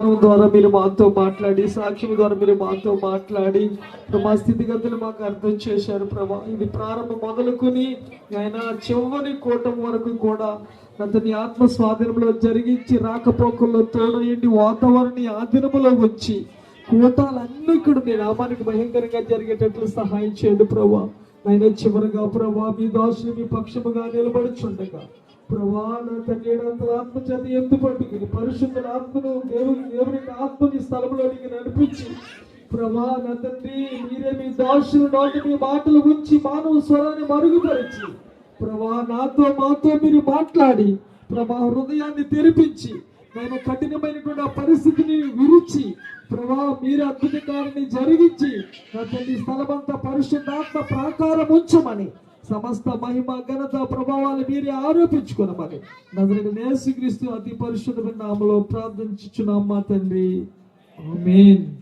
ద్వారా మీరు మాతో మాట్లాడి సాక్ష్యం ద్వారా మీరు మాతో మాట్లాడి మా స్థితిగతులు మాకు అర్థం చేశారు ప్రభా. ఇది ప్రారంభం మొదలుకొని ఆయన చివరి కూటం వరకు కూడా అతని ఆత్మ స్వాధీనంలో జరిగించి రాకపోకల్లో తోడయండి వాతావరణ ఆధీనములో వచ్చి కూటాలన్నీ ఇక్కడ మీ నామానికి భయంకరంగా జరిగేటట్లు సహాయం చేయండి ప్రభా. ఆయన చివరిగా ప్రభా మీ దాసులు మీ పక్షముగా నిలబడుచుండగా ప్రభా నా ఆత్మ చేత ఎత్తు పట్టుకుని పరిశుద్ధుల ఆత్మను దేవుని దేవుని ఆత్మని స్థలంలోనికి నడిపించి ప్రభా నా తండ్రి మీరే మీ దాసులు నాటి మీ మాటలు ఉంచి మానవ స్వరాన్ని మరుగుపరిచి ప్రభా నాతో మాతో మీరు మాట్లాడి ప్రభా హృదయాన్ని తెరిపించి నేను కఠినమైనటువంటి ఆ పరిస్థితిని విరిచి ప్రభా మీరు అద్భుతకారిని జరిగించి నా తల్లి స్థలమంతా పరిశుద్ధాత్మ ప్రాకారం ఉంచమని సమస్త మహిమ ఘనత ప్రభావాలు మీరే ఆరోపించుకునమని నజరని నేసుక్రీస్తు అతి పరిశుద్ధమైన నామలో ప్రార్థించుచున్నాం మా తండ్రి. ఆమెన్.